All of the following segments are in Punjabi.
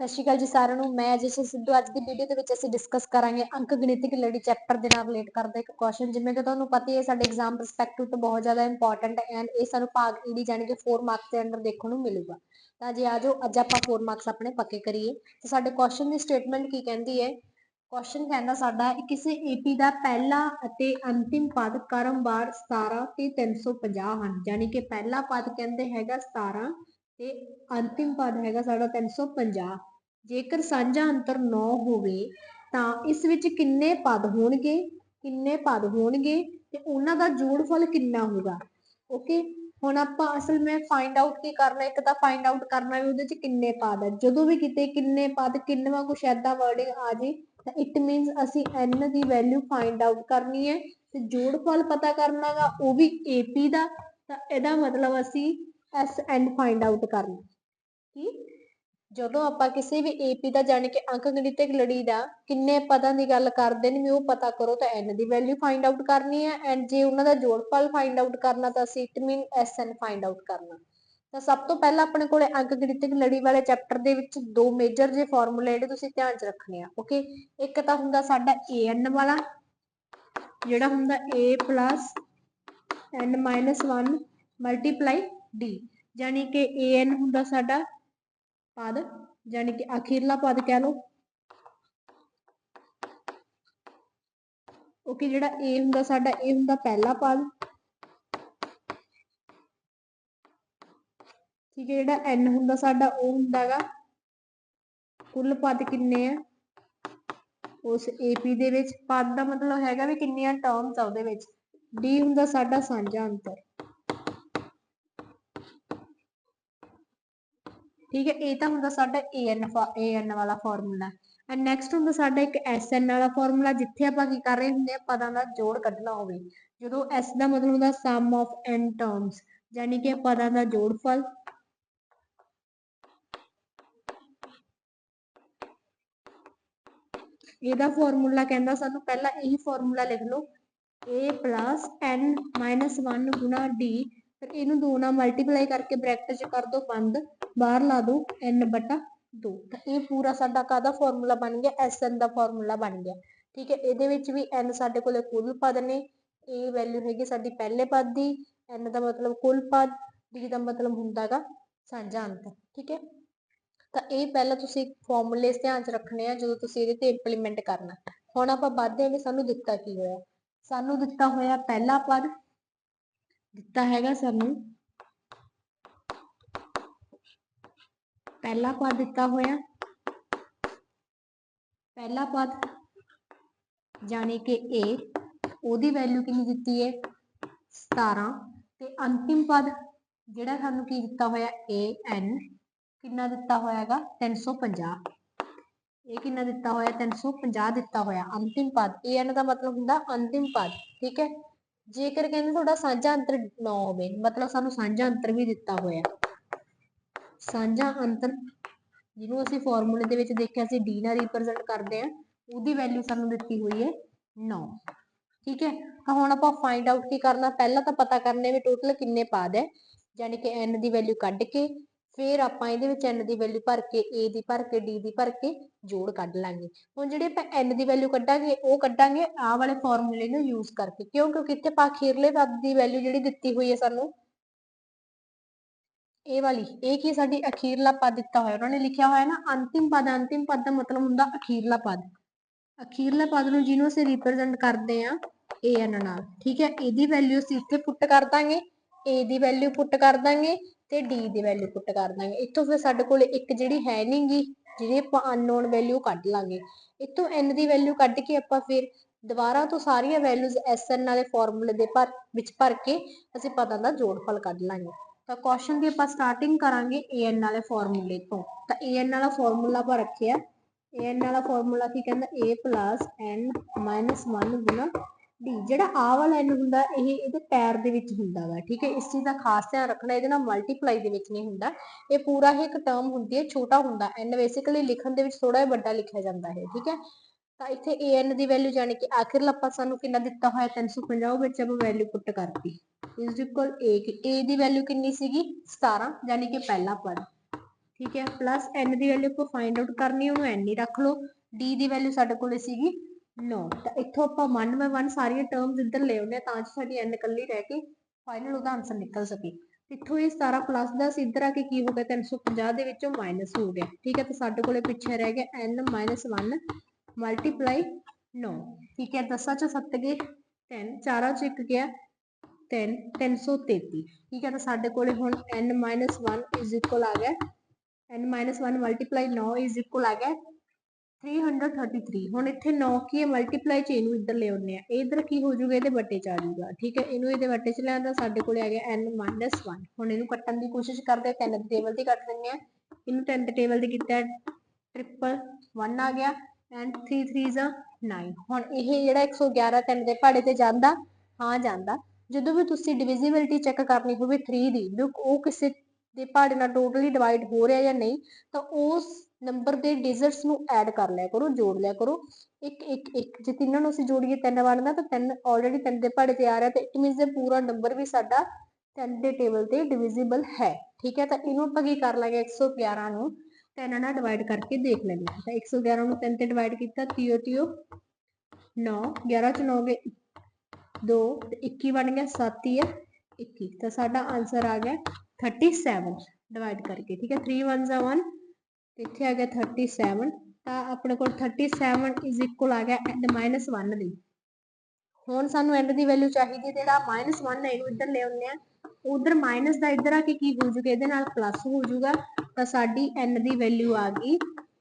ਸਤਿ ਸ਼੍ਰੀ ਅਕਾਲ ਜੀ ਸਾਰਿਆਂ ਨੂੰ। ਮੈਂ ਅਜੇ ਸਿੱਧੂ, ਅੱਜ ਦੀ ਵੀਡੀਓ ਦੇ ਵਿੱਚ ਅਸੀਂ ਡਿਸਕਸ ਕਰਾਂਗੇ ਅੰਕ ਗਣਿਤਿਕ ਲੜੀ ਚੈਪਟਰ ਦੇ ਨਾਲ ਰਿਲੇਟ ਕਰਦਾ ਇੱਕ ਕੁਐਸਚਨ ਜਿਵੇਂ ਕਿ ਤੁਹਾਨੂੰ ਪਤਾ ਹੀ ਹੈ, ਸਾਡੇ ਐਗਜ਼ਾਮ ਪਰਸਪੈਕਟਿਵ ਤੋਂ ਬਹੁਤ ਜ਼ਿਆਦਾ ਇੰਪੋਰਟੈਂਟ ਐਂਡ ਇਹ ਸਾਨੂੰ ਭਾਗ e ਈਡੀ ਜਾਨੀ ਕਿ 4 ਮਾਰਕਸ ਦੇ ਅੰਡਰ ਦੇਖਣ ਨੂੰ ਮਿਲੂਗਾ। ਤਾਂ ਜੇ ਆਜੋ ਅੱਜ ਆਪਾਂ 4 ਮਾਰਕਸ ਆਪਣੇ ਪੱਕੇ ਕਰੀਏ। ਤੇ ਸਾਡੇ ਕੁਐਸਚਨ ਦੀ ਸਟੇਟਮੈਂਟ ਕੀ ਕਹਿੰਦੀ ਹੈ? ਕੁਐਸਚਨ ਕਹਿੰਦਾ ਸਾਡਾ ਕਿਸੇ ਏਪੀ ਦਾ ਪਹਿਲਾ ਅਤੇ ਅੰਤਿਮ ਪਦ ਕਰਮਵਾਰ 17 ਤੇ 350 ਹਨ। ਯਾਨੀ ਕਿ ਪਹਿਲਾ ਪਦ ਕਹਿੰਦੇ ਹੈਗਾ 17 ਤੇ ਅੰਤਿਮ ਪਦ ਹੈਗਾ ਸਾਡਾ 350 ਜੇਕਰ ਸਾਂਝਾ ਅੰਤਰ 9 ਹੋਵੇ, ਤਾਂ ਇਸ ਵਿੱਚ ਕਿੰਨੇ ਪਦ ਹੋਣਗੇ, ਕਿੰਨੇ ਪਦ ਹੋਣਗੇ ਤੇ ਉਹਨਾਂ ਦਾ ਜੋੜਫਲ ਕਿੰਨਾ ਹੋਗਾ ਓਕੇ ਹੁਣ ਆਪਾਂ ਅਸਲ ਵਿੱਚ ਫਾਈਂਡ ਆਊਟ ਕੀ ਕਰਨਾ, ਇੱਕ ਤਾਂ ਫਾਈਂਡ ਆਊਟ ਕਰਨਾ ਵੀ ਉਹਦੇ ਚ ਕਿੰਨੇ ਪਦ ਹੈ ਜਦੋਂ ਵੀ ਕਿਤੇ ਕਿੰਨੇ ਪਦ ਕਿੰਨਵਾ ਕੁਛ ਐਦਾ ਵਰਡਿੰਗ ਆ ਜੇ, ਤਾਂ ਇਟ ਮੀਨਸ ਅਸੀਂ n ਦੀ ਵੈਲਿਊ ਫਾਈਂਡ ਆਊਟ ਕਰਨੀ ਹੈ। ਤੇ ਜੋੜਫਲ ਪਤਾ ਕਰਨਾਗਾ ਉਹ ਵੀ ap ਦਾ। ਤਾਂ ਇਹਦਾ ਮਤਲਬ ਅਸੀਂ sn ਫਾਈਂਡ ਆਊਟ ਕਰਨਾ। ਕੀ ਜਦੋਂ ਆਪਾਂ ਕਿਸੇ ਵੀ ਏਪੀ ਦਾ ਜਾਣ ਕੇ ਅੰਕ ਗਣਿਤਕ ਲੜੀ ਦਾ, ਕਿੰਨੇ ਪਦਾਂ ਦੀ ਗੱਲ ਕਰਦੇ ਨੇ, ਵੀ ਉਹ ਪਤਾ ਕਰੋ ਤਾਂ n ਦੀ ਵੈਲਿਊ ਫਾਈਂਡ ਆਊਟ ਕਰਨੀ ਹੈ। ਐਂਡ ਜੇ ਉਹਨਾਂ ਦਾ ਜੋੜਫਲ ਫਾਈਂਡ ਆਊਟ ਕਰਨਾ ਤਾਂ ਅਸੀਂ it mean sn find out ਕਰਨਾ। ਤਾਂ ਸਭ ਤੋਂ ਪਹਿਲਾਂ ਆਪਣੇ ਕੋਲੇ ਅੰਕ ਗਣਿਤਕ ਲੜੀ ਵਾਲੇ ਚੈਪਟਰ ਦੇ ਵਿੱਚ ਦੋ ਮੇਜਰ ਜੇ ਫਾਰਮੂਲੇ ਜਿਹੜੇ ਤੁਸੀਂ ਧਿਆਨ 'ਚ ਰੱਖਣੇ ਆ। ਓਕੇ ਇੱਕ ਤਾਂ ਹੁੰਦਾ ਸਾਡਾ an ਵਾਲਾ, ਜਿਹੜਾ ਹੁੰਦਾ a n 1 ਮਲਟੀਪਲਾਈ d ਯਾਨੀ ਕਿ an ਹੁੰਦਾ ਸਾਡਾ ਪਦ ਯਾਨੀ ਕਿ ਅਖੀਰਲਾ ਪਦ ਕਹਿ ਲਓ। ਓਕੇ, ਜਿਹੜਾ a ਹੁੰਦਾ ਸਾਡਾ ਇਹ ਹੁੰਦਾ ਪਹਿਲਾ ਪਦ। ਠੀਕ ਹੈ, ਜਿਹੜਾ n ਹੁੰਦਾ ਸਾਡਾ, ਉਹ ਹੁੰਦਾਗਾ ਕੁੱਲ ਪਦ ਕਿੰਨੇ ਆ? ਉਸ AP ਦੇ ਵਿੱਚ। ਪਦ ਦਾ ਮਤਲਬ ਹੈਗਾ ਵੀ ਕਿੰਨੀਆਂ ਟਰਮਸ ਆ ਉਹਦੇ ਵਿੱਚ। D ਹੁੰਦਾ ਸਾਡਾ ਸਾਂਝਾ ਅੰਤਰ। ਠੀਕ ਹੈ, ਇਹ ਤਾਂ ਹੁੰਦਾ ਸਾਡਾ an an ਵਾਲਾ ਫਾਰਮੂਲਾ ਐਂਡ ਨੈਕਸਟ ਹੁੰਦਾ ਸਾਡਾ ਇੱਕ sn ਵਾਲਾ ਫਾਰਮੂਲਾ ਜਿੱਥੇ ਆਪਾਂ ਕੀ ਕਰ ਰਹੇ ਹੁੰਦੇ ਆ ਪਦਾਂ ਦਾ ਜੋੜ ਕੱਢਣਾ ਹੋਵੇ। ਜਦੋਂ s ਦਾ ਮਤਲਬ ਹੁੰਦਾ ਸਮ ਆਫ n ਟਰਮਸ ਯਾਨੀ ਕਿ ਪਦਾਂ ਦਾ ਜੋੜਫਲ ਇਹਦਾ ਫਾਰਮੂਲਾ ਕਹਿੰਦਾ ਸਾਨੂੰ ਪਹਿਲਾਂ ਇਹੀ ਫਾਰਮੂਲਾ ਲਿਖ ਲਓ। A n 1 ਗੁਣਾ d ਫਿਰ ਇਹਨੂੰ 2 ਨਾਲ ਮਲਟੀਪਲਾਈ ਕਰਕੇ ਬ੍ਰੈਕਟ 'ਚ ਕਰ ਦੋ, ਬੰਦ, ਬਾਹਰ ਲਾ ਦੋ, n ਬਟਾ 2 ਤਾਂ ਇਹ ਪੂਰਾ ਸਾਡਾ ਕਾਹਦਾ ਫਾਰਮੂਲਾ ਬਣ ਗਿਆ? Sn ਦਾ ਫਾਰਮੂਲਾ ਬਣ ਗਿਆ। ਠੀਕ ਹੈ, ਇਹਦੇ ਵਿੱਚ ਵੀ n ਸਾਡੇ ਕੋਲੇ ਕੁੱਲ ਪਦ ਨੇ। ਇਹ ਵੈਲਿਊ ਹੈਗੀ ਸਾਡੀ ਪਹਿਲੇ ਪਦ ਦੀ। N ਦਾ ਮਤਲਬ ਕੁੱਲ ਪਦ, d ਦਾ ਮਤਲਬ ਹੁੰਦਾਗਾ ਸਾਂਝਾ ਅੰਤਰ ਠੀਕ ਹੈ? ਤਾਂ ਇਹ ਪਹਿਲਾਂ ਤੁਸੀਂ ਫਾਰਮੂਲੇ ਧਿਆਨ 'ਚ ਰੱਖਣੇ ਆ, ਜਦੋਂ ਤੁਸੀਂ ਇਹਦੇ ਤੇ ਇੰਪਲੀਮੈਂਟ ਕਰਨਾ। ਹੁਣ ਆਪਾਂ ਵੱਧਦੇ ਹਾਂ ਸਾਨੂੰ ਦਿੱਤਾ ਕੀ ਹੋਇਆ? ਸਾਨੂੰ ਦਿੱਤਾ ਹੋਇਆ ਪਹਿਲਾ ਪਦ ਦਿੱਤਾ ਹੈਗਾ ਸਾਨੂੰ। ਪਹਿਲਾ ਪਦ ਦਿੱਤਾ ਹੋਇਆ। ਪਹਿਲਾ ਪਦ ਜਾਨੀ ਕਿ a, ਉਹਦੀ ਵੈਲਿਊ ਕਿੰਨੀ ਦਿੱਤੀ ਹੈ? 17 ਤੇ ਅੰਤਿਮ ਪਦ ਜਿਹੜਾ ਸਾਨੂੰ ਕੀ ਦਿੱਤਾ ਹੋਇਆ? A, n, ਕਿੰਨਾ ਦਿੱਤਾ ਹੋਇਆ ਹੋਇਆਗਾ 350 ਇਹ ਕਿੰਨਾ ਦਿੱਤਾ ਹੋਇਆ? 350 ਦਿੱਤਾ ਹੋਇਆ। ਅੰਤਿਮ ਪਦ an ਦਾ ਮਤਲਬ ਹੁੰਦਾ ਅੰਤਿਮ ਪਦ, ਠੀਕ ਹੈ? ਜੇਕਰ ਕਹਿੰਦੇ ਤੁਹਾਡਾ ਸਾਂਝਾ ਅੰਤਰ 9 ਹੋਵੇ, ਮਤਲਬ ਸਾਨੂੰ ਸਾਂਝਾ ਅੰਤਰ ਵੀ ਦਿੱਤਾ ਹੋਇਆ। ਸਾਂਝਾ ਅੰਤਰ ਜਿਹਨੂੰ ਅਸੀਂ ਫਾਰਮੂਲੇ ਦੇ ਵਿੱਚ ਦੇਖਿਆ ਸੀ, d ਨਾਲ ਰਿਪਰੈਜ਼ੈਂਟ ਕਰਦੇ ਆ ਉਹਦੀ ਵੈਲਿਊ ਸਾਨੂੰ ਦਿੱਤੀ ਹੋਈ ਹੈ 9 ਠੀਕ ਹੈ? ਤਾਂ ਹੁਣ ਆਪਾਂ ਫਾਈਂਡ ਆਊਟ ਕੀ ਕਰਨਾ, ਪਹਿਲਾਂ ਤਾਂ ਪਤਾ ਕਰਨੇ ਵੀ ਟੋਟਲ ਕਿੰਨੇ ਪਾਦ ਹੈ ਯਾਨੀ ਕਿ n ਦੀ ਵੈਲਿਊ ਕੱਢ ਕੇ ਫਿਰ ਆਪਾਂ ਇਹਦੇ ਵਿੱਚ n ਦੀ ਵੈਲਿਊ ਭਰ ਕੇ, a ਦੀ ਭਰ ਕੇ, d ਦੀ ਭਰ ਕੇ ਜੋੜ ਕੱਢ ਲਾਂਗੇ। ਹੁਣ ਜਿਹੜੇ ਆਪਾਂ n ਦੀ ਵੈਲਿਊ ਕੱਢਾਂਗੇ, ਉਹ ਕੱਢਾਂਗੇ ਆਹ ਵਾਲੇ ਫਾਰਮੂਲੇ ਨੂੰ ਯੂਜ਼ ਕਰਕੇ। ਕਿਉਂ? ਕਿਉਂਕਿ ਇੱਥੇ ਆਪਾਂ ਅਖੀਰਲੇ ਪਦ ਦੀ ਵੈਲਿਊ ਜਿਹੜੀ ਦਿੱਤੀ ਹੋਈ ਹੈ ਸਾਨੂੰ, ਇਹ ਵਾਲੀ, ਇਹ ਕੀ ਸਾਡੀ ਅਖੀਰਲਾ ਪਦ ਦਿੱਤਾ ਹੋਇਆ? ਉਹਨਾਂ ਨੇ ਲਿਖਿਆ ਹੋਇਆ ਨਾ, ਅੰਤਿਮ ਪਦ ਅੰਤਿਮ ਪਦ ਦਾ ਮਤਲਬ ਹੁੰਦਾ ਅਖੀਰਲਾ ਪਦ। ਅਖੀਰਲਾ ਪਦ ਨੂੰ ਜਿਹਨੂੰ ਅਸੀਂ ਰਿਪਰੈਜ਼ੈਂਟ ਕਰਦੇ ਆ an ਨਾਲ, ਠੀਕ ਹੈ? ਇਹਦੀ ਵੈਲਿਊ ਅਸੀਂ ਇੱਥੇ ਪੁੱਟ ਕਰ ਦਾਂਗੇ, a ਦੀ ਵੈਲਿਊ ਪੁੱਟ ਕਰ ਦਾਂਗੇ ਤੇ d ਦੀ ਵੈਲਿਊ ਪੁੱਟ ਕਰ ਦਾਂਗੇ। ਇੱਥੋਂ ਫਿਰ ਸਾਡੇ ਕੋਲ ਇੱਕ ਜਿਹੜੀ ਹੈ ਨਹੀਂਗੀ ਜਿਹੜੀ ਆਪਾਂ ਅਨਨੋਨ ਵੈਲਿਊ ਕੱਢ ਲਾਂਗੇ। ਇੱਥੋਂ n ਦੀ ਵੈਲਿਊ ਕੱਢ ਕੇ ਆਪਾਂ ਫਿਰ ਦੁਬਾਰਾ ਤੋਂ ਸਾਰੀਆਂ ਵੈਲਿਊਜ਼ sn ਵਾਲੇ ਫਾਰਮੂਲੇ ਦੇ ਭਰ, ਵਿੱਚ ਭਰ ਕੇ ਅਸੀਂ ਪਦਾਂ ਦਾ ਜੋੜ ਫਲ ਕੱਢ ਲਾਂਗੇ। ਤਾਂ ਕੁਐਸਚਨ ਦੀ ਆਪਾਂ ਸਟਾਰਟਿੰਗ ਕਰਾਂਗੇ an ਵਾਲੇ ਫਾਰਮੂਲੇ ਤੋਂ। ਤਾਂ an ਵਾਲਾ ਫਾਰਮੂਲਾ ਆਪਾਂ ਰੱਖਿਆ। An ਵਾਲਾ ਫਾਰਮੂਲਾ ਕੀ ਕਹਿੰਦਾ? A n 1 1 ਡੀ ਜਿਹੜਾ ਆ ਵਾਲਾ ਐਂਡ ਹੁੰਦਾ, ਇਹ ਇਹਦੇ ਪੈਰ ਦੇ ਵਿੱਚ ਹੁੰਦਾ ਵਾ, ਠੀਕ ਹੈ? ਇਸ ਚੀਜ਼ ਦਾ ਖਾਸ ਧਿਆਨ ਰੱਖਣਾ, ਇਹਦੇ ਨਾਲ ਮਲਟੀਪਲਾਈ ਦੇ ਵਿੱਚ ਨਹੀਂ ਹੁੰਦਾ। ਇਹ ਪੂਰਾ ਹੀ ਇੱਕ ਟਰਮ ਹੁੰਦੀ ਹੈ, ਛੋਟਾ ਹੁੰਦਾ ਐਨ ਬੇਸਿਕਲੀ ਲਿਖਣ ਦੇ ਵਿੱਚ ਥੋੜਾ ਜਿਹਾ ਵੱਡਾ ਲਿਖਿਆ ਜਾਂਦਾ ਹੈ, ਠੀਕ ਹੈ? ਤਾਂ ਇੱਥੇ an ਦੀ ਵੈਲਿਊ ਜਾਨੀ ਕਿ ਆਖਿਰ ਆਪਾਂ ਸਾਨੂੰ ਕਿੰਨਾ ਦਿੱਤਾ ਹੋਇਆ 350 ਵਿੱਚ ਆਪਾਂ ਵੈਲਿਊ ਪੁੱਟ ਕਰਤੀ। ਇਸ ਇਕੁਅਲ a, ਕਿ a ਦੀ ਵੈਲਿਊ ਕਿੰਨੀ ਸੀਗੀ? 17 ਜਾਨੀ ਕਿ ਪਹਿਲਾ ਪਦ, ਠੀਕ ਹੈ? ਪਲੱਸ n ਦੀ ਵੈਲਿਊ ਆਪਾਂ ਫਾਈਂਡ ਆਊਟ ਕਰਨੀ, ਉਹਨੂੰ n ਹੀ ਰੱਖ ਲਓ। d ਦੀ ਵੈਲਿਊ ਸਾਡੇ ਕੋਲੇ ਸੀਗੀ 9 ਤਾਂ ਇੱਥੋਂ ਆਪਾਂ 1 ਬਾਈ 1 ਸਾਰੀਆਂ ਟਰਮਸ ਇੱਧਰ ਲੈ ਆਉਂਦੇ ਤਾਂ ਕਿ ਸਾਡੀ n ਇਕੱਲੀ ਰਹਿ ਕੇ ਫਾਈਨਲ ਉਹਦਾ ਆਨਸਰ ਨਿਕਲ ਸਕੇ। ਇੱਥੋਂ ਇਹ ਸਾਰਾ ਪਲੱਸ ਦਾ ਸੀ ਆ ਕੇ ਕੀ ਹੋ ਗਿਆ? 350 ਦੇ ਵਿੱਚੋਂ ਮਾਈਨਸ ਹੋ ਗਿਆ। ਠੀਕ ਹੈ, ਤਾਂ ਸਾਡੇ ਕੋਲੇ ਪਿੱਛੇ ਰਹਿ ਗਿਆ n 1 ਮਲਟੀਪਲਾਈ 9 ਠੀਕ ਹੈ 10 ਚ 7 ਗਏ 10 ਚਾਰਾਂ ਚ 1 ਗਿਆ 10 333 ਠੀਕ ਹੈ, ਤਾਂ ਸਾਡੇ ਕੋਲੇ ਹੁਣ n 1 is equal ਆ ਗਿਆ। n 1 ਮਲਟੀਪਲਾਈ 9 is ਆ ਗਿਆ। 333 ਹੁਣ ਇੱਥੇ 9 ਕੀ ਹੈ ਮਲਟੀਪਲਾਈ ਚ ਇਹਨੂੰ ਇੱਧਰ ਲੈ ਆਉਂਦੇ ਆ ਇਹ ਕੀ ਹੋ ਜਾਊਗਾ? ਇਹਦੇ ਵੱਟੇ ਚ ਆ ਜਾਊਗਾ। ਠੀਕ ਹੈ? ਇਹਨੂੰ ਇਹਦੇ ਵੱਟੇ ਚ ਲਿਆਂਦਾ ਸਾਡੇ ਕੋਲੇ ਆ ਗਿਆ n 1 ਹੁਣ ਇਹਨੂੰ ਕੱਟਣ ਦੀ ਕੋਸ਼ਿਸ਼ ਕਰਦੇ ਆ 10 ਦੇ ਟੇਬਲ ਤੇ ਕੱਟ ਦਿੰਦੇ ਆ ਇਹਨੂੰ 10 ਦੇ ਟੇਬਲ ਤੇ ਕੀਤਾ ਟ੍ਰਿਪਲ 1 ਆ ਗਿਆ। ਐਂਡ 3 3 ਆ 9 ਹੁਣ ਇਹ ਜਿਹੜਾ 111 3 ਦੇ ਪਹਾੜੇ ਤੇ ਜਾਂਦਾ, ਹਾਂ ਜਾਂਦਾ। ਜਦੋਂ ਵੀ ਤੁਸੀਂ ਡਿਵੀਜ਼ੀਬਿਲਟੀ ਚੈੱਕ ਕਰਨੀ ਹੋਵੇ 3 ਦੀ, ਵੀ ਉਹ ਕਿਸੇ ਦੇ ਪਹਾੜੇ ਨਾਲ ਟੋਟਲੀ ਡਿਵਾਈਡ ਹੋ ਰਿਹਾ ਜਾਂ ਨਹੀਂ, ਤਾਂ ਉਸ ਨੰਬਰ ਦੇ ਡਿਜਿਟਸ ਨੂੰ ਐਡ ਕਰ ਲਿਆ ਕਰੋ, ਜੋੜ ਲਿਆ ਕਰੋ। 1 1 1 ਜੇ ਤਿੰਨਾਂ ਨੂੰ ਅਸੀਂ ਜੋੜੀਏ 3 ਬਣਦਾ ਤਾਂ 3 ਆਲਰੇਡੀ 3 ਦੇ ਪਹਾੜੇ ਤੇ ਆ ਰਿਹਾ ਤੇ ਇਟ ਮੀਨਸ ਇਹ ਪੂਰਾ ਨੰਬਰ ਵੀ ਸਾਡਾ 10 ਦੇ ਟੇਬਲ ਤੇ ਡਿਵੀਜ਼ੀਬਲ ਹੈ। ਠੀਕ ਹੈ, ਤਾਂ ਇਹਨੂੰ ਆਪਾਂ ਕੀ ਕਰ ਲਾਂਗੇ? 111 ਨੂੰ 3 ਨਾਲ ਡਿਵਾਈਡ ਕਰਕੇ ਦੇਖ ਲੈਂਦੇ ਹਾਂ। ਤਾਂ 111 ਨੂੰ ਤਿੰਨ ਤੇ ਡਿਵਾਈਡ ਕੀਤਾ 30 30 9 11 ਚ 9 ਗਏ 2 ਤੇ 21 ਬਣ ਗਿਆ 7 ਹੀ ਹੈ 21 ਤਾਂ ਸਾਡਾ ਆਨਸਰ ਆ ਗਿਆ 37 ਡਿਵਾਈਡ ਕਰਕੇ। ਠੀਕ ਹੈ 3 1 ਆ 1 ਤੇ ਇੱਥੇ ਆ ਗਿਆ 37 ਤਾਂ ਆਪਣੇ ਕੋਲ 37 ਇਜ਼ ਇਕੁਅਲ ਆ ਗਿਆ n 1 ਦੀ। ਹੁਣ ਸਾਨੂੰ n ਦੀ ਵੈਲਿਊ ਚਾਹੀਦੀ ਜਿਹੜਾ -1 ਹੈ, ਇਹਨੂੰ ਇੱਧਰ ਲੈ ਆਉਂਦੇ ਆ ਉਧਰ ਮਾਈਨਸ ਦਾ ਇੱਧਰ ਆ ਕੇ ਕੀ ਹੋ ਜੂਗਾ? ਇਹਦੇ ਨਾਲ ਪਲੱਸ ਹੋ ਜੂਗਾ। ਤਾਂ ਸਾਡੀ n ਦੀ ਵੈਲਿਊ ਆ ਗਈ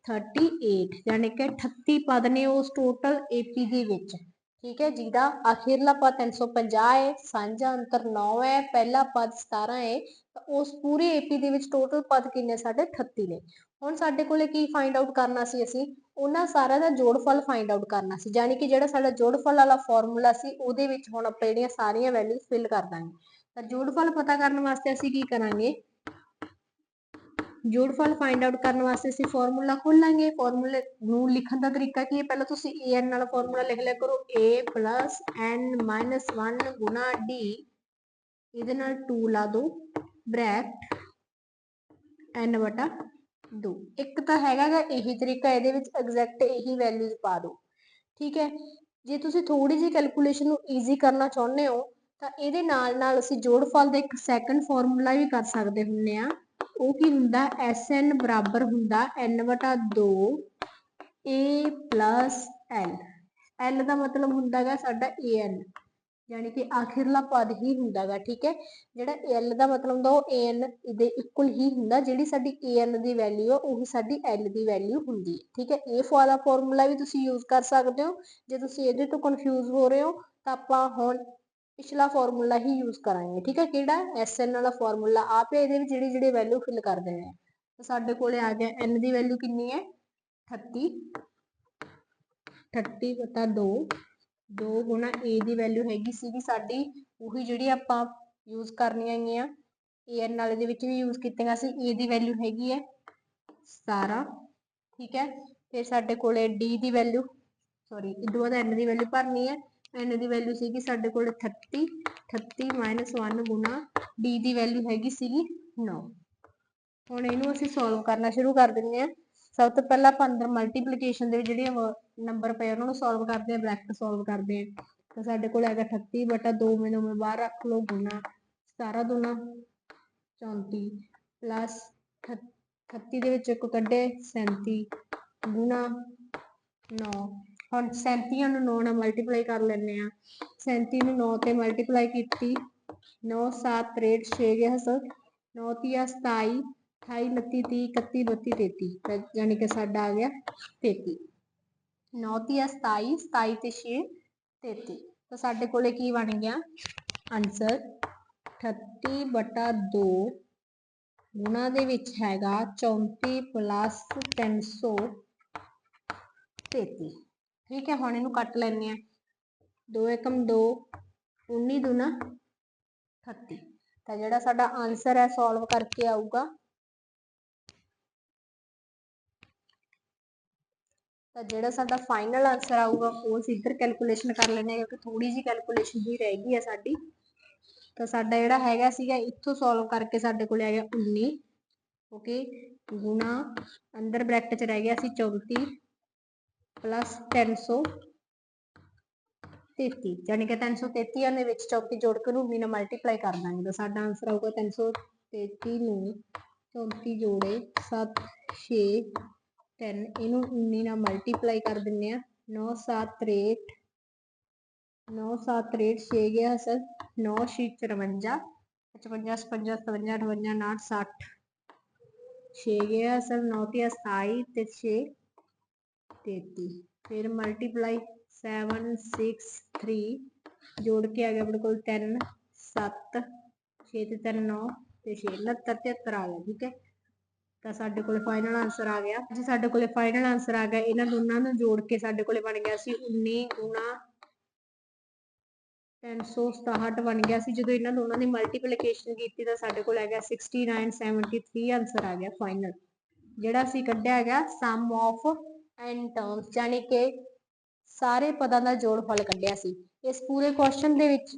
38 ਯਾਨੀ ਕਿ 38 ਪਦ ਨੇ ਉਸ ਟੋਟਲ AP ਦੇ ਵਿੱਚ। ਠੀਕ ਹੈ ਜਿਹਦਾ ਆਖਿਰਲਾ ਪਦ 350 ਹੈ, ਸਾਂਝਾ ਅੰਤਰ 9 ਹੈ, ਪਹਿਲਾ ਪਦ 17 ਹੈ, ਤਾਂ ਉਸ ਪੂਰੇ AP ਦੇ ਵਿੱਚ ਟੋਟਲ ਪਦ ਕਿੰਨੇ ਸਾਡੇ? 38 ਨੇ। ਹੁਣ ਸਾਡੇ ਕੋਲੇ ਕੀ ਫਾਈਂਡ ਆਊਟ ਕਰਨਾ ਸੀ ਅਸੀਂ? ਉਹਨਾਂ ਸਾਰਿਆਂ ਦਾ ਜੋੜਫਲ ਫਾਈਂਡ ਆਊਟ ਕਰਨਾ ਸੀ ਯਾਨੀ ਕਿ ਜਿਹੜਾ ਸਾਡਾ ਜੋੜਫਲ ਵਾਲਾ ਫਾਰਮੂਲਾ ਸੀ, ਉਹਦੇ ਵਿੱਚ ਹੁਣ ਆਪਾਂ ਜਿਹੜੀਆਂ ਸਾਰੀਆਂ ਵੈਲਿਊਜ਼ ਫਿਲ ਕਰ ਦਾਂਗੇ। ਤਾਂ ਜੋੜਫਲ ਪਤਾ ਕਰਨ ਵਾਸਤੇ ਅਸੀਂ ਕੀ ਕਰਾਂਗੇ? ਜੋੜਫਲ ਫਾਈਂਡ ਆਊਟ ਕਰਨ ਵਾਸਤੇ ਅਸੀਂ ਫਾਰਮੂਲਾ ਖੋਲਾਂਗੇ ਫਾਰਮੂਲੇ ਨੂੰ ਲਿਖਣ ਦਾ ਤਰੀਕਾ ਕੀ ਹੈ? ਪਹਿਲਾਂ ਤੁਸੀਂ an ਨਾਲ ਫਾਰਮੂਲਾ ਲਿਖ ਲਿਆ ਕਰੋ। A n 1 ਗੁਣਾ d, ਇਹਦੇ ਨਾਲ 2 ਲਾ ਦੋ। ਬ੍ਰੈਕਟ n ਦੋ। ਇੱਕ ਤਾਂ ਹੈਗਾਗਾ ਇਹੀ ਤਰੀਕਾ, ਇਹਦੇ ਵਿੱਚ ਐਗਜ਼ੈਕਟ ਇਹੀ ਵੈਲਿਊਜ਼ ਪਾ ਦਿਓ ਠੀਕ ਹੈ? ਜੇ ਤੁਸੀਂ ਥੋੜੀ ਜਿਹੀ ਕੈਲਕੂਲੇਸ਼ਨ ਨੂੰ ਈਜ਼ੀ ਕਰਨਾ ਚਾਹੁੰਦੇ ਹੋ, ਤਾਂ ਇਹਦੇ ਨਾਲ ਨਾਲ ਅਸੀਂ ਜੋੜਫਲ ਦਾ ਇੱਕ ਸੈਕੰਡ ਫਾਰਮੂਲਾ ਵੀ ਕਰ ਸਕਦੇ ਹੁੰਨੇ ਆ ਉਹ ਕੀ ਹੁੰਦਾ? Sn ਬਰਾਬਰ ਹੁੰਦਾ n 2 a l l ਦਾ ਮਤਲਬ ਹੁੰਦਾਗਾ ਸਾਡਾ an ਯਾਨੀ ਕਿ ਆਖਿਰਲਾ ਪਦ ਹੀ ਹੁੰਦਾਗਾ, ਠੀਕ ਹੈ? ਜਿਹੜਾ l ਦਾ ਮਤਲਬ ਹੁੰਦਾ, ਉਹ an ਦੇ ਇਕੁਅਲ ਹੀ ਹੁੰਦਾ, ਜਿਹੜੀ ਸਾਡੀ an ਦੀ ਵੈਲਿਊ ਆ, ਉਹੀ ਸਾਡੀ l ਦੀ ਵੈਲਿਊ ਹੁੰਦੀ ਹੈ, ਠੀਕ ਹੈ? ਇਹ ਵਾਲਾ ਫਾਰਮੂਲਾ ਵੀ ਤੁਸੀਂ ਯੂਜ਼ ਕਰ ਸਕਦੇ ਹੋ। ਜੇ ਤੁਸੀਂ ਇਹਦੇ ਤੋਂ ਕਨਫਿਊਜ਼ ਹੋ ਰਹੇ ਹੋ, ਤਾਂ ਆਪਾਂ ਹੁਣ ਪਿਛਲਾ ਫਾਰਮੂਲਾ ਹੀ ਯੂਜ਼ ਕਰਾਂਗੇ, ਠੀਕ ਹੈ? ਕਿਹੜਾ? Sn ਵਾਲਾ ਫਾਰਮੂਲਾ ਆਪ ਇਹਦੇ ਵਿੱਚ ਜਿਹੜੀ ਜਿਹੜੀ ਵੈਲਿਊ ਫਿਲ ਕਰ ਦਿੰਦੇ ਆ। ਤਾਂ ਸਾਡੇ ਕੋਲੇ ਆ ਗਿਆ n ਦੀ ਵੈਲਿਊ ਕਿੰਨੀ ਹੈ? 30 30 ਬਟਾ 2 2 ਗੁਣਾ a ਦੀ ਵੈਲਿਊ ਹੈਗੀ ਸੀਗੀ ਸਾਡੀ, ਉਹੀ ਜਿਹੜੀ ਆਪਾਂ ਯੂਜ਼ ਕਰਨੀਆਂ ਹੈਗੀਆਂ, an ਵਾਲੇ ਦੇ ਵਿੱਚ ਵੀ ਯੂਜ਼ ਕੀਤੀਆਂ ਸੀ, a ਦੀ ਵੈਲਿਊ ਹੈਗੀ ਹੈ 17 ਠੀਕ ਹੈ, ਫਿਰ ਸਾਡੇ ਕੋਲੇ d ਦੀ ਵੈਲਿਊ ਸੌਰੀ ਇਦੋਂ ਬਾਅਦ n ਦੀ ਵੈਲਿਊ ਭਰਨੀ ਹੈ, n ਦੀ ਵੈਲਿਊ ਸੀਗੀ ਸਾਡੇ ਕੋਲ 30 30 1 ਗੁਣਾ d ਦੀ ਵੈਲਿਊ ਹੈਗੀ ਸੀਗੀ 9 ਹੁਣ ਇਹਨੂੰ ਅਸੀਂ ਸੋਲਵ ਕਰਨਾ ਸ਼ੁਰੂ ਕਰ ਦਿੰਦੇ ਹਾਂ। ਸਭ ਤੋਂ ਪਹਿਲਾਂ ਆਪਾਂ ਅੰਦਰ ਮਲਟੀਪਲੀਕੇਸ਼ਨ ਦੇ ਜਿਹੜੇ ਨੰਬਰ ਪਏ ਉਹਨਾਂ ਨੂੰ ਸੋਲਵ ਕਰਦੇ ਆ, ਬ੍ਰੈਕਟ ਸੋਲਵ ਕਰਦੇ ਆ। ਤਾਂ ਸਾਡੇ ਕੋਲ ਹੈਗਾ 38 ਬਟਾ 2 ਮੈਨੂੰ ਮੈਂ ਬਾਹਰ ਰੱਖ ਲਓ ਗੁਣਾ 17 ਦੁਨਾ 34 ਪਲੱਸ 38 ਦੇ ਵਿੱਚ ਇੱਕ ਕੱਢੇ 37 ਗੁਣਾ 9 ਹੁਣ 37 ਨੂੰ 9 ਨਾਲ ਮਲਟੀਪਲਾਈ ਕਰ ਲੈਂਦੇ ਆ 37 ਨੂੰ 9 ਤੇ ਮਲਟੀਪਲਾਈ ਕੀਤੀ। 9 7 63 6 ਗਿਆ 9 ਤੀਆ 27 28 29 30 31 32 33 ਯਾਨੀ ਕਿ ਸਾਡਾ ਆ ਗਿਆ 33 9 ਤੀਆ 27 27 ਤੇ 6 33 ਤਾਂ ਸਾਡੇ ਕੋਲੇ ਕੀ ਬਣ ਗਿਆ? ਆਨਸਰ 38 ਬਟਾ 2 ਗੁਣਾ ਦੇ ਵਿੱਚ ਹੈਗਾ 34 ਪਲੱਸ 333 ਠੀਕ ਹੈ, ਹੁਣ ਇਹਨੂੰ ਕੱਟ ਲੈਣੇ ਆ 2 ਏਕਮ 2 19 ਦੁਨਾ 38 ਤਾਂ ਜਿਹੜਾ ਸਾਡਾ ਆਨਸਰ ਹੈ ਸੋਲਵ ਕਰਕੇ ਆਊਗਾ ਤਾਂ ਜਿਹੜਾ ਸਾਡਾ ਫਾਈਨਲ ਆਨਸਰ ਆਊਗਾ, ਉਹ ਅਸੀਂ ਇੱਧਰ ਕੈਲਕੂਲੇਸ਼ਨ ਕਰ ਲੈਣੇ ਕਿਉਂਕਿ ਥੋੜੀ ਜੀ ਕੈਲਕੂਲੇਸ਼ਨ ਹੀ ਰਹਿ ਗਈ ਹੈ ਸਾਡੀ। ਤਾਂ ਸਾਡਾ ਜਿਹੜਾ ਹੈਗਾ ਸੀਗਾ, ਇੱਥੋਂ ਸੋਲਵ ਕਰਕੇ ਸਾਡੇ ਕੋਲ ਆ ਗਿਆ 19 ਓਕੇ ਗੁਣਾ ਅੰਦਰ ਬ੍ਰੈਕਟ ਚ ਰਹਿ ਗਿਆ ਸੀ 34 ਪਲੱਸ 333 ਯਾਨੀ ਕਿ 333 ਦੇ ਵਿੱਚ 34 ਜੋੜ ਕੇ ਉਹਨੂੰ 19 ਨਾਲ ਮਲਟੀਪਲਾਈ ਕਰ ਦਾਂਗੇ। ਤਾਂ ਸਾਡਾ ਆਨਸਰ ਆਊਗਾ 333 ਨੂੰ 34 ਜੋੜੇ 7 6 3 ਇਹਨੂੰ 19 ਨਾਲ ਮਲਟੀਪਲਾਈ ਕਰ ਦਿੰਨੇ ਆ। 9 7 63 9 7 63 6 ਗਿਆ ਸਰ। 9 6 54 55 56 57 58 59 60 6 ਗਿਆ ਸਰ 9 ਤੇ 27 ਤੇ 6 33 ਫਿਰ ਮਲਟੀਪਲਾਈ 7 6 3 ਜੋੜ ਕੇ ਆ ਗਿਆ ਆਪਣੇ ਕੋਲ 10 7 6 ਤੇ 3 9 ਤੇ 6 69 73 ਆ ਗਿਆ ਠੀਕ ਹੈ। ਤਾਂ ਸਾਡੇ ਕੋਲੇ ਫਾਈਨਲ ਆਨਸਰ ਆ ਗਿਆ। ਜੀ ਸਾਡੇ ਕੋਲੇ ਫਾਈਨਲ ਆਨਸਰ ਆ ਗਿਆ। ਇਹਨਾਂ ਦੋਨਾਂ ਨੂੰ ਜੋੜ ਕੇ ਸਾਡੇ ਕੋਲੇ ਬਣ ਗਿਆ ਸੀ 19 ਗੁਣਾ 367 ਬਣ ਗਿਆ ਸੀ। ਜਦੋਂ ਇਹਨਾਂ ਦੋਨਾਂ ਦੀ ਮਲਟੀਪਲੀਕੇਸ਼ਨ ਕੀਤੀ ਤਾਂ ਸਾਡੇ ਕੋਲ ਆ ਗਿਆ 6973 ਆਨਸਰ ਆ ਗਿਆ ਫਾਈਨਲ ਜਿਹੜਾ ਅਸੀਂ ਕੱਢਿਆ ਹੈਗਾ ਸਮ ਆਫ ਐਂਡ ਟਰਮਸ ਯਾਨੀ ਕਿ ਸਾਰੇ ਪਦਾਂ ਦਾ ਜੋੜਫਲ ਕੱਢਿਆ ਸੀ। ਇਸ ਪੂਰੇ ਕੁਐਸਚਨ ਦੇ ਵਿੱਚ,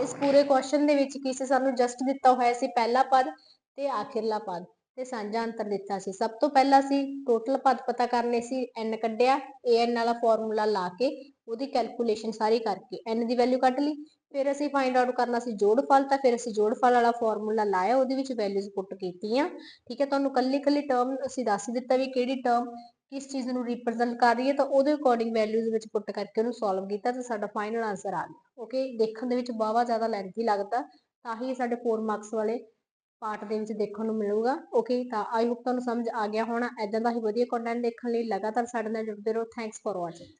ਇਸ ਪੂਰੇ ਕੁਐਸਚਨ ਦੇ ਵਿੱਚ ਕਿਸੇ ਸਾਨੂੰ ਜਸਟ ਦਿੱਤਾ ਹੋਇਆ ਸੀ ਪਹਿਲਾ ਪਦ ਤੇ ਆਖਿਰਲਾ ਪਦ। ਤੇ ਸਾਂਝਾ ਅੰਤਰ ਦਿੱਤਾ ਸੀ। ਸਭ ਤੋਂ ਪਹਿਲਾਂ ਅਸੀਂ ਟੋਟਲ ਪਦ ਪਤਾ ਕਰਨੇ ਸੀ, n ਕੱਢਿਆ, an ਵਾਲਾ ਫਾਰਮੂਲਾ ਲਾ ਕੇ ਉਹਦੀ ਕੈਲਕੂਲੇਸ਼ਨ ਸਾਰੀ ਕਰਕੇ n ਦੀ ਵੈਲਿਊ ਕੱਢ ਲਈ। ਫਿਰ ਅਸੀਂ ਫਾਈਂਡ ਆਊਟ ਕਰਨਾ ਸੀ ਜੋੜਫਲ ਤਾਂ ਫਿਰ ਅਸੀਂ ਜੋੜਫਲ ਵਾਲਾ ਫਾਰਮੂਲਾ ਲਾਇਆ, ਉਹਦੇ ਵਿੱਚ ਵੈਲਿਊਜ਼ ਪੁੱਟ ਕੀਤੀਆਂ। ਠੀਕ ਹੈ, ਤੁਹਾਨੂੰ ਕੱਲੀ ਕੱਲੀ ਟਰਮ ਅਸੀਂ ਦੱਸ ਦਿੱਤਾ ਵੀ ਕਿਹੜੀ ਟਰਮ ਕਿਸ ਚੀਜ਼ ਨੂੰ ਰਿਪਰੈਜ਼ੈਂਟ ਕਰ ਰਹੀ ਹੈ, ਤਾਂ ਉਹਦੇ ਅਕੋਰਡਿੰਗ ਵੈਲਿਊਜ਼ ਵਿੱਚ ਪੁੱਟ ਕਰਕੇ ਉਹਨੂੰ ਸੋਲਵ ਕੀਤਾ ਤੇ ਸਾਡਾ ਫਾਈਨਲ ਆਨਸਰ ਆ ਗਿਆ। ਓਕੇ ਦੇਖਣ ਦੇ ਵਿੱਚ ਬਾਵਾ ਜ਼ਿਆਦਾ ਲੈਂਥੀ ਲੱਗਦਾ, ਤਾਂ ਹੀ ਸਾਡੇ 4 ਮਾਰਕਸ ਵਾਲੇ ਪਾਰਟ ਦੇ ਵਿੱਚ ਦੇਖਣ ਨੂੰ ਮਿਲੂਗਾ। ਓਕੇ ਤਾਂ ਆਈ ਹੋਪ ਤੁਹਾਨੂੰ ਸਮਝ ਆ ਗਿਆ ਹੋਣਾ। ਐਦਾਂ ਦਾ ਹੀ ਵਧੀਆ ਕੰਟੈਂਟ ਦੇਖਣ ਲਈ ਲਗਾਤਾਰ ਸਾਡੇ ਨਾਲ ਜੁੜਦੇ ਰਹੋ। Thanks for watching